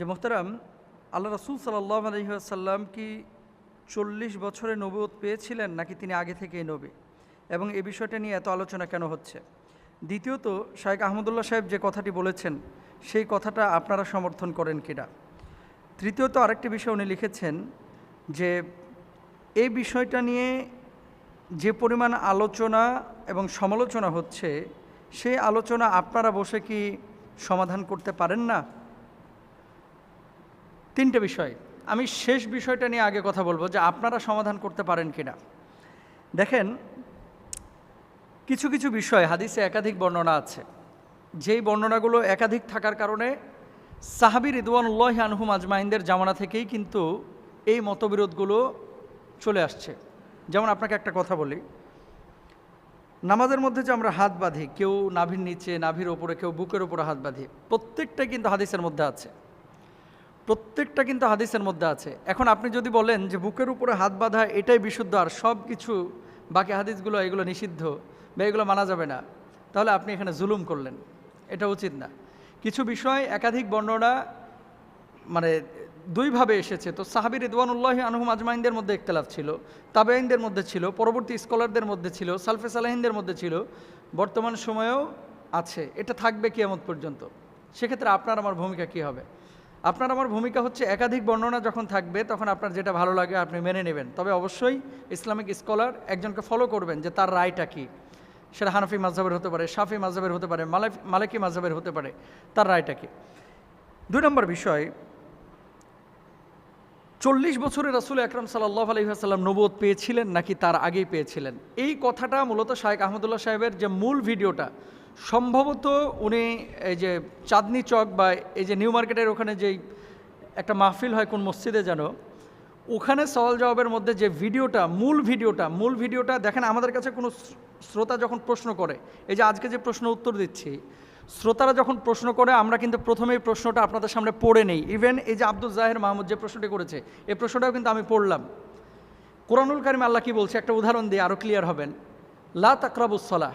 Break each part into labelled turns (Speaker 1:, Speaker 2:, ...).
Speaker 1: যে মোহতারাম, আল্লাহ রসুল সাল্লাহ আলহিহাসাল্লাম কি চল্লিশ বছরে নবুয়ত পেয়েছিলেন নাকি তিনি আগে থেকেই নবী? এবং এ বিষয়টা নিয়ে এত আলোচনা কেন হচ্ছে? দ্বিতীয়ত শাহেক আহমদুল্লাহ সাহেব যে কথাটি বলেছেন, সেই কথাটা আপনারা সমর্থন করেন কিনা? তৃতীয়ত, আরেকটি বিষয় উনি লিখেছেন যে, এই বিষয়টা নিয়ে যে পরিমাণ আলোচনা এবং সমালোচনা হচ্ছে, সেই আলোচনা আপনারা বসে কি সমাধান করতে পারেন না? তিনটে বিষয়। আমি শেষ বিষয়টা নিয়ে আগে কথা বলব যে আপনারা সমাধান করতে পারেন কিনা। দেখেন, কিছু কিছু বিষয় হাদিসে একাধিক বর্ণনা আছে। যেই বর্ণনাগুলো একাধিক থাকার কারণে সাহাবি রিদওয়ানুল্লাহ আনহুম আজমাইনদের জামানা থেকেই কিন্তু এই মতবিরোধগুলো চলে আসছে। যেমন আপনাকে একটা কথা বলি। নামাজের মধ্যে যে আমরা হাত বাঁধি, কেউ নাভির নিচে, নাভির ওপরে, কেউ বুকের ওপরে হাত বাঁধি প্রত্যেকটা কিন্তু হাদিসের মধ্যে আছে। প্রত্যেকটা কিন্তু হাদিসের মধ্যে আছে। এখন আপনি যদি বলেন যে বুকের উপরে হাত বাঁধা এটাই বিশুদ্ধ আর সব কিছু বাকি হাদিসগুলো এগুলো নিষিদ্ধ বা এগুলো মানা যাবে না, তাহলে আপনি এখানে জুলুম করলেন। এটা উচিত না। কিছু বিষয় একাধিক বর্ণনা মানে দুইভাবে এসেছে। তো সাহাবির রিদওয়ানুল্লাহ আনহুম আজমাইনদের মধ্যে ইখতলাফ ছিল তাবেইনদের মধ্যে ছিল, পরবর্তী স্কলারদের মধ্যে ছিল, সালফে সালাহিনদের মধ্যে ছিল, বর্তমান সময়েও আছে। এটা থাকবে কিয়ামত পর্যন্ত। সেক্ষেত্রে আপনার, আমার ভূমিকা কী হবে? আপনার আমার ভূমিকা হচ্ছে একাধিক বর্ণনা যখন থাকবে, তখন আপনার যেটা ভালো লাগে আপনি মেনে নেবেন। তবে অবশ্যই ইসলামিক স্কলার একজনকে ফলো করবেন যে তার রায়টা কী। সেটা হানফি মাঝহের হতে পারে, শাফি মাঝহের হতে পারে মালিকি মাঝহের হতে পারে, তার রায়টা কী। দুই নম্বর বিষয়, চল্লিশ বছরের রাসুল আকরাম সাল্লাহ আলহিহাসাল্লাম নবোধ পেয়েছিলেন নাকি তার আগেই পেয়েছিলেন? এই কথাটা মূলত শাহেক আহমদুল্লাহ সাহেবের যে মূল ভিডিওটা সম্ভবত উনি এই যে চাঁদনি চক বা এই যে নিউ মার্কেটের ওখানে যেই একটা মাহফিল হয় কোন মসজিদে যেন, ওখানে সওয়াল জবাবের মধ্যে যে ভিডিওটা, মূল ভিডিওটা মূল ভিডিওটা দেখেন আমাদের কাছে কোনো শ্রোতা যখন প্রশ্ন করে, এই যে আজকে যে প্রশ্ন উত্তর দিচ্ছি, শ্রোতারা যখন প্রশ্ন করে, আমরা কিন্তু প্রথমেই প্রশ্নটা আপনাদের সামনে পড়ে নেই। ইভেন এই যে আব্দুল জাহের মাহমুদ যে প্রশ্নটি করেছে, এই প্রশ্নটাও কিন্তু আমি পড়লাম। কোরআনুল কারিম আল্লাহ কি বলছে? একটা উদাহরণ দিয়ে আরও ক্লিয়ার হবেন। লা তাকরাবুসলাহ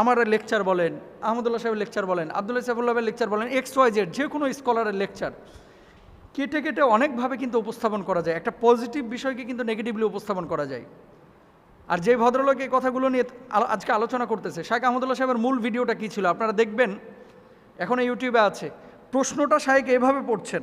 Speaker 1: আমার লেকচার বলেন, আহমদুল্লাহ সাহেবের লেকচার বলেন, আবদুল্লাহ সাহেবুল্লাহের লেকচার বলেন এক্স ওয়াই জেড যে কোনো স্কলারের লেকচার কেটে কেটে অনেকভাবে কিন্তু উপস্থাপন করা যায়। একটা পজিটিভ বিষয়কে কিন্তু নেগেটিভলি উপস্থাপন করা যায়। আর যে ভদ্রলোক এই কথাগুলো নিয়ে আজকে আলোচনা করতেছে শাহেখ আহমদুল্লাহ সাহেবের মূল ভিডিওটা কী ছিল? আপনারা দেখবেন, এখন ইউটিউবে আছে। প্রশ্নটা শাহেক এভাবে পড়ছেন,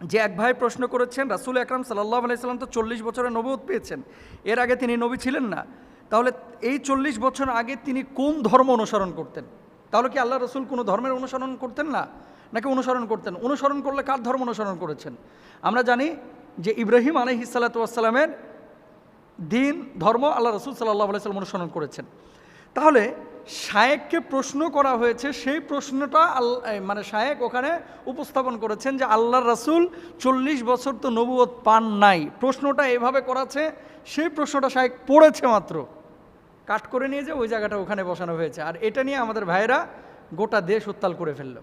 Speaker 1: যে এক ভাই প্রশ্ন করেছেন, রাসুল আকরাম সাল্লাহ আলাইসাল্লাম তো চল্লিশ বছরের নবুত পেয়েছেন, এর আগে তিনি নবী ছিলেন না। তাহলে এই চল্লিশ বছর আগে তিনি কোন ধর্ম অনুসরণ করতেন? তাহলে কি আল্লাহ রসুল কোনো ধর্মের অনুসরণ করতেন না? নাকি অনুসরণ করতেন? অনুসরণ করলে কার ধর্ম অনুসরণ করেছেন? আমরা জানি যে ইব্রাহিম আলহি সাল্লাতামের দিন, ধর্ম আল্লাহ রসুল সাল্লাহ আলাইসাল্লাম অনুসরণ করেছেন। তাহলে শায়েককে প্রশ্ন করা হয়েছে, সেই প্রশ্নটা মানে শায়েক ওখানে উপস্থাপন করেছেন যে আল্লাহ রাসুল চল্লিশ বছর তো নবুয়ত পান নাই। প্রশ্নটা এভাবে করাছে, সেই প্রশ্নটা শায়েক পড়েছে মাত্র। কাট করে নিয়ে যে ওই জায়গাটা ওখানে বসানো হয়েছে। আর এটা নিয়ে আমাদের ভাইয়েরা গোটা দেশ উত্তাল করে ফেলল।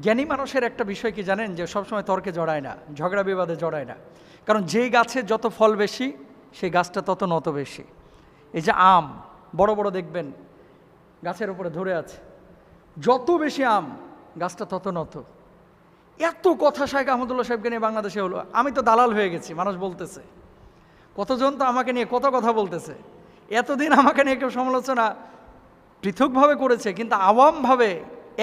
Speaker 1: জ্ঞানী মানুষের একটা বিষয় কি জানেন? যে সবসময় তর্কে জড়ায় না, ঝগড়া বিবাদে জড়ায় না। কারণ যেই গাছে যত ফল বেশি, সেই গাছটা তত নত বেশি। এই যে আম, বড় বড় দেখবেন, গাছের উপরে ধরে আছে। যত বেশি আম, গাছটা তত নত। এত কথা শাহেখ আহমদুল্লাহ সাহেবকে নিয়ে বাংলাদেশে হলো। আমি তো দালাল হয়ে গেছি, মানুষ বলতেছে। কতজন তো আমাকে নিয়ে কত কথা বলতেছে। এতদিন আমাকে নিয়ে কেউ সমালোচনা পৃথকভাবে করেছে, কিন্তু আওয়ামভাবে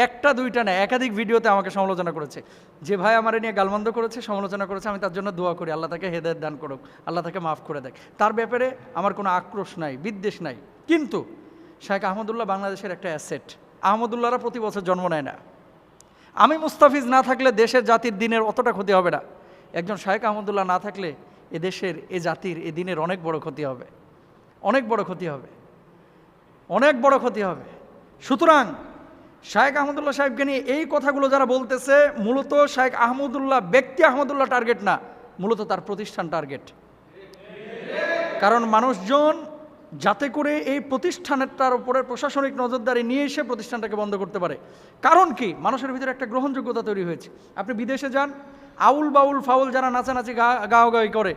Speaker 1: একটা, দুইটা না, একাধিক ভিডিওতে আমাকে সমালোচনা করেছে। যে ভাই আমার নিয়ে গালমন্দ করেছে, সমালোচনা করেছে, আমি তার জন্য দোয়া করি, আল্লাহ তাকে হেদায়ত দান করুক, আল্লাহ তাকে মাফ করে দেয়। তার ব্যাপারে আমার কোনো আক্রোশ নাই, বিদ্বেষ নাই। কিন্তু শাহেখ আহমদুল্লাহ বাংলাদেশের একটা অ্যাসেট। আহমদুল্লাহরা প্রতি বছর জন্ম নেয় না। আমি মুস্তাফিজ না থাকলে দেশের জাতির দিনের অতটা ক্ষতি হবে না। একজন শাহেখ আহমদুল্লাহ না থাকলে এ দেশের, এ জাতির, এ দিনের অনেক বড় ক্ষতি হবে। অনেক বড় ক্ষতি হবে। অনেক বড় ক্ষতি হবে। সুতরাং শায়েক আহমদুল্লাহ সাহেবকে নিয়ে এই কথাগুলো যারা বলতেছে, মূলত শায়েক আহমদুল্লাহ ব্যক্তি আহমদুল্লাহ টার্গেট না, মূলত তার প্রতিষ্ঠান টার্গেট কারণ মানুষজন যাতে করে এই প্রতিষ্ঠানটার উপরে প্রশাসনিক নজরদারি নিয়ে এসে প্রতিষ্ঠানটাকে বন্ধ করতে পারে। কারণ কি? মানুষের ভিতরে একটা গ্রহণযোগ্যতা তৈরি হয়েছে। আপনি বিদেশে যান, আউল বাউল ফাউল যারা নাচানাচি গা গাওয়াগাওয়ি করে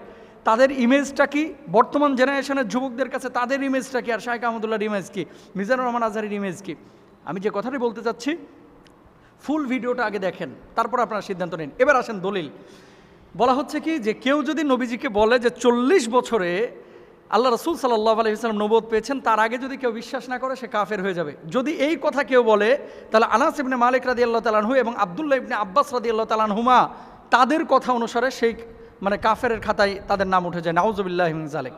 Speaker 1: তাদের ইমেজটা কি? বর্তমান জেনারেশনের যুবকদের কাছে তাদের ইমেজটা কি? আর শাহেখ আহমদুল্লাহর ইমেজ কি? মিজানুর রহমান আজহারের ইমেজ কি? আমি যে কথাটি বলতে চাচ্ছি, ফুল ভিডিওটা আগে দেখেন, তারপর আপনারা সিদ্ধান্ত নিন। এবার আসেন দলিল। বলা হচ্ছে কি যে, কেউ যদি নবীজিকে বলে যে চল্লিশ বছরে আল্লাহ রসুল সাল্লাহ আলহিহাস্লাম নবোধ পেয়েছেন, তার আগে যদি কেউ বিশ্বাস না করে, সে কাফের হয়ে যাবে। যদি এই কথা কেউ বলে, তাহলে আনাস ইবনে মালিক রাদি আল্লাহ তালানহু এবং আবদুল্লাহ ইবনে আব্বাস রাদি আল্লাহ তালানহুমা তাদের কথা অনুসারে সেই মানে কাফের খাতায় তাদের নাম উঠে যায় নাউজবিল্লাহ জালেক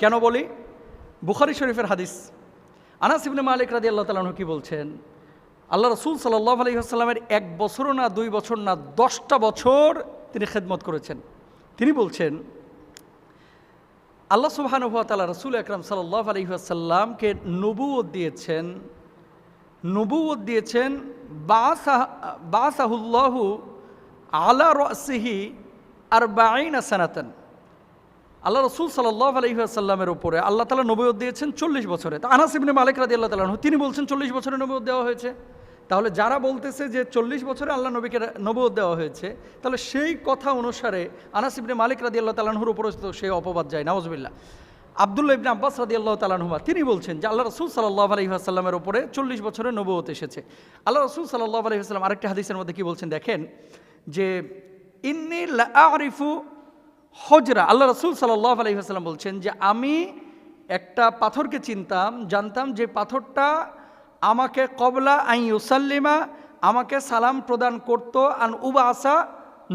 Speaker 1: কেন বলি? বুখারি শরীফের হাদিস। আনাস ইবনে মালিক রাদি আল্লাহ তালানহু কি বলছেন? আল্লাহ রসুল সাল্লাহ আলহিহাস্লামের এক বছরও না, দুই বছর না, দশটা বছর তিনি খেদমত করেছেন। তিনি বলছেন, আল্লাহ সুবাহানুভাতালা রসুল আকরাম সাল্লাহ আলহিহাসাল্লামকে নবুয়ত দিয়েছেন নবুয়ত দিয়েছেন বাসাহুল্লাহু আলা রসিহি আর বাইন সানাতন। আল্লাহ রসুল সাল্লাহ আলহিহাসাল্লামের উপরে আল্লাহ তালা নবুয়ত দিয়েছেন চল্লিশ বছরে। তা আনাস ইবনে মালিক রাদি আল্লাহ তালা তিনি বলছেন চল্লিশ বছরে নবুয়ত দেওয়া হয়েছে। তাহলে যারা বলতেছে যে চল্লিশ বছরে আল্লাহ নবীকে নবুয়ত দেওয়া হয়েছে, তাহলে সেই কথা অনুসারে আনাস মালিক রাদি আল্লাহ তালাহুর উপরে তো সেই অপবাদ যায় নওয়াজবিল্লা আবদুল্লাহ ইবনে আব্বাস রাদি আল্লাহ তালাহুমা তিনি বলছেন যে আল্লাহ রসুল সাল্লাহ আলহিহাসাল্লামের উপরে চল্লিশ বছরে নবুয়ত এসেছে। আল্লাহ রসুল সাল্লাহ আলহিহাস্লাম আরেকটি হাদিসের মধ্যে কি বলছেন, দেখেন যে ইন্নি আরিফু হজরা। আল্লাহ রসুল সাল্লাহ আলহিহাস্লাম বলছেন যে, আমি একটা পাথরকে চিনতাম, জানতাম যে পাথরটা আমাকে কবলা আই ইউসাল্লিমা, আমাকে সালাম প্রদান করত, আন উবা আসা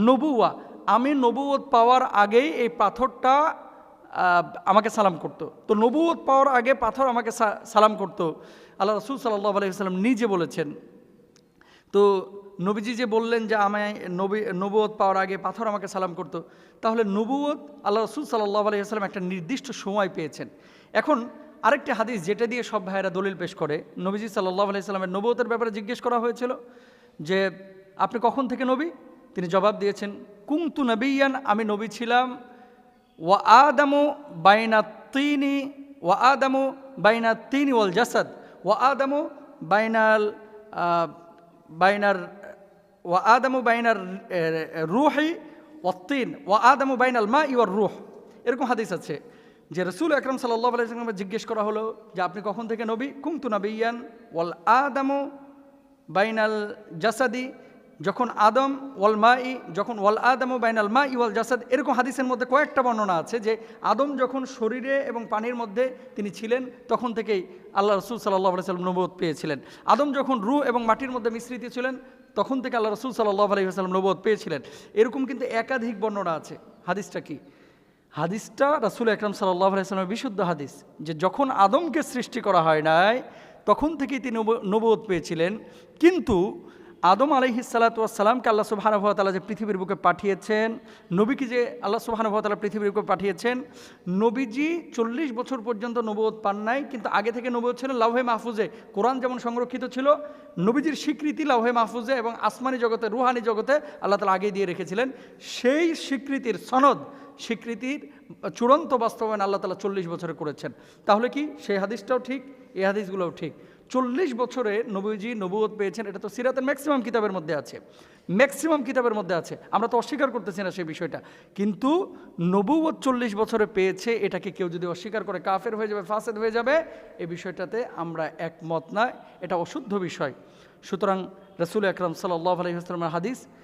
Speaker 1: নবুয়া আমি নবুয়ত পাওয়ার আগেই এই পাথরটা আমাকে সালাম করত। তো নবুয়ত পাওয়ার আগে পাথর আমাকে সালাম করত। আল্লাহ রসুল সাল্লাহ আলহিহাস্লাম নিজে বলেছেন। তো নবীজি যে বললেন যে আমায় নবী নবুয়ত পাওয়ার আগে পাথর আমাকে সালাম করতো, তাহলে নবুয়ত আল্লাহ রসুল সাল্লাহ আলহিহাস্লাম একটা নির্দিষ্ট সময় পেয়েছেন। এখন আরেকটি হাদিস যেটা দিয়ে সব ভাইয়েরা দলিল পেশ করে, নবীজি সাল্লাহ আলাইসাল্লামের নবতের ব্যাপারে জিজ্ঞেস করা হয়েছিল যে, আপনি কখন থেকে নবী? তিনি জবাব দিয়েছেন কুংতু নবীয়ান, আমি নবী ছিলাম, ওয়া আদামু বাইনা তিনি, ওয়া আদামু বাইনা তিনি ওয়াল জাসাদ, ওয়া আদামু বাইনাল বাইনার ওয়া আদামু বাইনার রুহি ওয়াত্তিন ওয়া আদামু বাইনাল মা ইউর রুহ এরকম হাদিস আছে যে রসুল আকরম সাল্লাহ আলাইসলামকে জিজ্ঞেস করা হলো যে আপনি কখন থেকে নবী? কুমতু নবীয়ান? ওয়াল আদামু বাইনাল জাসাদি? যখন আদম, ওয়াল মা ই যখন ওয়াল আদম বাইনাল মা ই ওয়াল জাসাদ, এরকম হাদিসের মধ্যে কয়েকটা বর্ণনা আছে যে আদম যখন শরীরে এবং পানির মধ্যে তিনি ছিলেন, তখন থেকেই আল্লাহ রসুল সাল্লাহ সাল্লাম নবোধ পেয়েছিলেন। আদম যখন রু এবং মাটির মধ্যে মিশ্রিত ছিলেন তখন থেকে আল্লাহ রসুল সাল্লাহ আলহিহাসাল্লাম নবদ পেয়েছিলেন। এরকম কিন্তু একাধিক বর্ণনা আছে। হাদিসটা কি? হাদিসটা রাসুল একরম সাল্লাহ আলাইসলামের বিশুদ্ধ হাদিস যে যখন আদমকে সৃষ্টি করা হয় নাই, তখন থেকেই তিনি নবদ পেয়েছিলেন। কিন্তু আদম আলহি সাল্লাতামকে আল্লাহ সুবাহানুভাতালা যে পৃথিবীর বুকে পাঠিয়েছেন, নবীকে যে আল্লাহ সুবাহানুভাতালা পৃথিবীর বুকে পাঠিয়েছেন, নবীজি চল্লিশ বছর পর্যন্ত নবোধ পান নাই, কিন্তু আগে থেকে নবোধ ছিলেন লাউহে মাহফুজে। কোরআন যেমন সংরক্ষিত ছিল, নবীজির স্বীকৃতি লাউহে মাহফুজে এবং আসমানি জগতে, রুহানি জগতে আল্লাহ তালা আগে দিয়ে রেখেছিলেন। সেই স্বীকৃতির সনদ, স্বীকৃতির চূড়ান্ত বাস্তবায়ন আল্লাহ তালা চল্লিশ বছরে করেছেন। তাহলে কি সেই হাদিসটাও ঠিক? এই হাদিসগুলোও ঠিক। চল্লিশ বছরে নবীজি নবুয়ত পেয়েছেন। এটা তো সিরাতের ম্যাক্সিমাম কিতাবের মধ্যে আছে। ম্যাক্সিমাম কিতাবের মধ্যে আছে। আমরা তো অস্বীকার করতেছি না সেই বিষয়টা। কিন্তু নবুয়ত চল্লিশ বছরে পেয়েছে, এটাকে কেউ যদি অস্বীকার করে কাফের হয়ে যাবে, ফাসেদ হয়ে যাবে এই বিষয়টাতে আমরা একমত না। এটা অশুদ্ধ বিষয়। সুতরাং রসুল আকরম সাল্লাহ আলহিহাস্লামের হাদিস